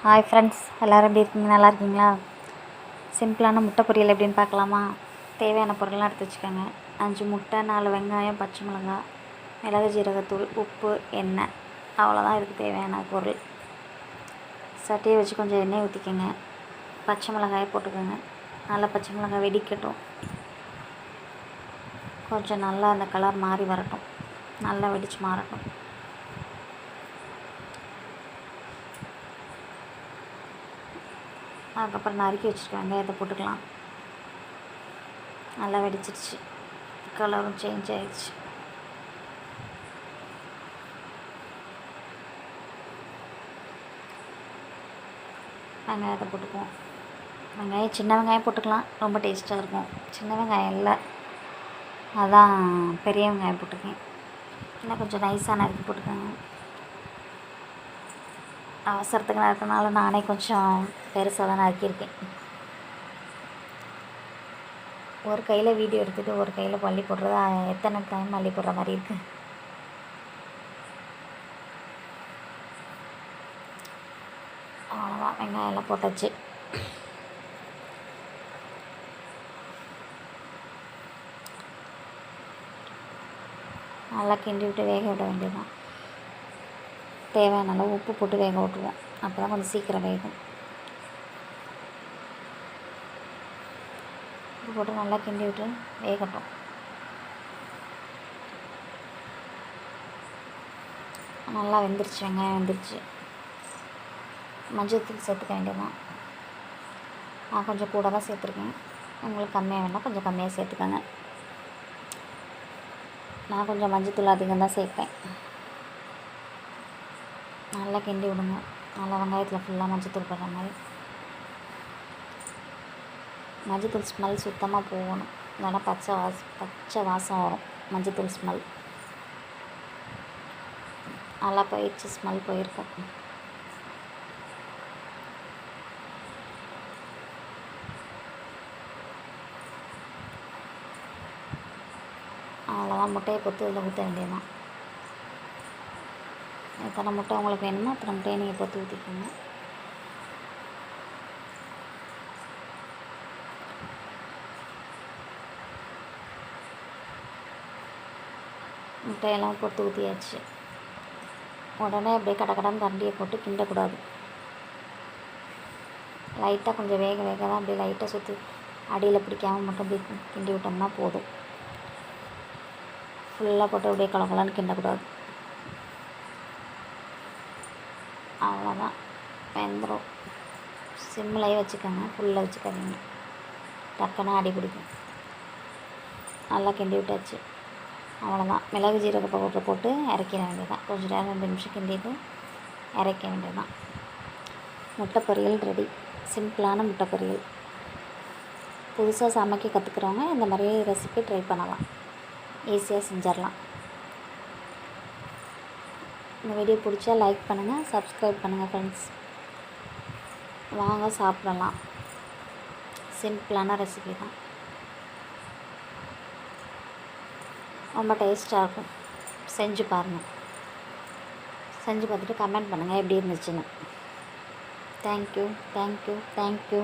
Hi friends எல்லோரும் எப்படி இருக்கீங்க? நல்லா இருக்கீங்களா? சிம்பிளான முட்டை பொரியல் எப்படின்னு பார்க்கலாமா? தேவையான பொருள்லாம் எடுத்து வச்சுக்கோங்க. அஞ்சு முட்டை நாலு வெங்காயம் பச்சை மிளகாய் மிளகு ஜீரகத்தூள் உப்பு எண்ணெய். அவ்வளோதான் இதுக்கு தேவையான பொருள். சட்டியை வச்சு கொஞ்சம் எண்ணெய் ஊற்றிக்கோங்க பச்சை மிளகாயை போட்டுக்கோங்க. நல்லா பச்சை மிளகாய் வெடிக்கட்டும். கொஞ்சம் நல்லா அந்த கலர் மாறி வரட்டும். நல்லா வெடித்து மாறட்டும். அதுக்கப்புறம் நறுக்கி வச்சுருக்க வெங்காயத்தை போட்டுக்கலாம். நல்லா வெடிச்சிருச்சு. கலரும் சேஞ்ச் ஆகிடுச்சு வெங்காயத்தை போட்டுக்குவோம். வெங்காயம் சின்ன வெங்காயம் போட்டுக்கலாம். ரொம்ப டேஸ்ட்டாக இருக்கும். சின்ன வெங்காயம் இல்லை. அதான் பெரிய வெங்காயம் போட்டுக்கேன் இன்னும் கொஞ்சம் நைஸாக நறுக்கி போட்டுக்கோங்க. அவசரத்துக்கு நறுக்கனால நானே கொஞ்சம் பெருசாக தான் ஆக்கியிருக்கேன். ஒரு கையில் வீடியோ எடுத்துகிட்டு ஒரு கையில் பள்ளி போடுறது எத்தனை டைம் மல்லி போடுற மாதிரி இருக்குது அவ்வளோதான் வெங்காயம் எல்லாம் போட்டாச்சு. நல்லா கிண்டி விட்டு வேக விட வேண்டியதுதான். தேவையான அளவு உப்பு போட்டு வேக விட்டுருவோம். அப்போ தான் கொஞ்சம் சீக்கிரம் வேகும். உப்பு போட்டு நல்லா கிண்டி விட்டு வேகட்டும். நல்லா வெந்துருச்சு வெங்காயம் வெந்துருச்சு. மஞ்சள் தூள் சேர்த்துக்க வேண்டியதான் நான் கொஞ்சம் கூட தான் சேர்த்துருக்கேன். உங்களுக்கு கம்மியாக வேணால் கொஞ்சம் கம்மியாக சேர்த்துக்கோங்க. நான் கொஞ்சம் மஞ்சள் தூள் அதிகம் தான் சேர்ப்பேன். நல்லா கிண்டி விடுங்க. நல்லா வெங்காயத்தில் ஃபுல்லாக மஞ்சத்தூள் போடுற மாதிரி. மஞ்சத்தூள் ஸ்மெல் சுத்தமாக போகணும். இல்லைன்னா பச்சை வாச பச்சை வாசம் வரும். மஞ்சத்தூள் ஸ்மெல் நல்லா போயிடுச்சு ஸ்மெல் போயிருக்கும் அவ்வளோதான் முட்டையை பொத்து இதில் ஊற்ற வேண்டியதுதான். எத்தனை முட்டை உங்களுக்கு வேணுமோ அத்தனை முட்டையை நீங்கள் பொத்து ஊற்றிக்கோங்க முட்டையெல்லாம் பொத்து ஊற்றியாச்சு உடனே அப்படியே கடை கடன் கரண்டியை போட்டு கிண்டக்கூடாது. லைட்டாக கொஞ்சம் வேக வேக தான் அப்படியே லைட்டாக சுற்றி அடியில் பிடிக்காமல் மட்டும் அப்படியே கிண்டி விட்டோம்னா போதும். ஃபுல்லாக போட்டு அப்படியே கலக்கலான்னு கிண்டக்கூடாது. அவ்வளோதான் வெந்துடும் சிம்மிலேயே வச்சுக்கோங்க. ஃபுல்லாக வச்சுக்காதீங்க. டக்குன்னு அடி பிடிக்கும். நல்லா கிண்டி விட்டாச்சு. அவ்வளோதான் மிளகு ஜீரக பவுடர் போட்டு இறக்கிட வேண்டியதான் கொஞ்சம் நேரம் ரெண்டு நிமிஷம் கிண்டிட்டு இறக்க வேண்டியதான் முட்டை பொரியல் ரெடி சிம்பிளான முட்டை பொரியல் புதுசாக சமைக்க கற்றுக்குறவங்க இந்த மாதிரி ரெசிபி ட்ரை பண்ணலாம். ஈஸியாக செஞ்சிடலாம். இந்த வீடியோ பிடிச்சா லைக் பண்ணுங்கள் சப்ஸ்கிரைப் பண்ணுங்கள் ஃப்ரெண்ட்ஸ் வாங்க சாப்பிடலாம். சிம்பிளான ரெசிபி தான். ரொம்ப டேஸ்ட்டாக இருக்கும். செஞ்சு பாருங்கள் செஞ்சு பார்த்துட்டு கமெண்ட் பண்ணுங்கள் எப்படி இருந்துச்சுன்னு. Thank you thank you thank you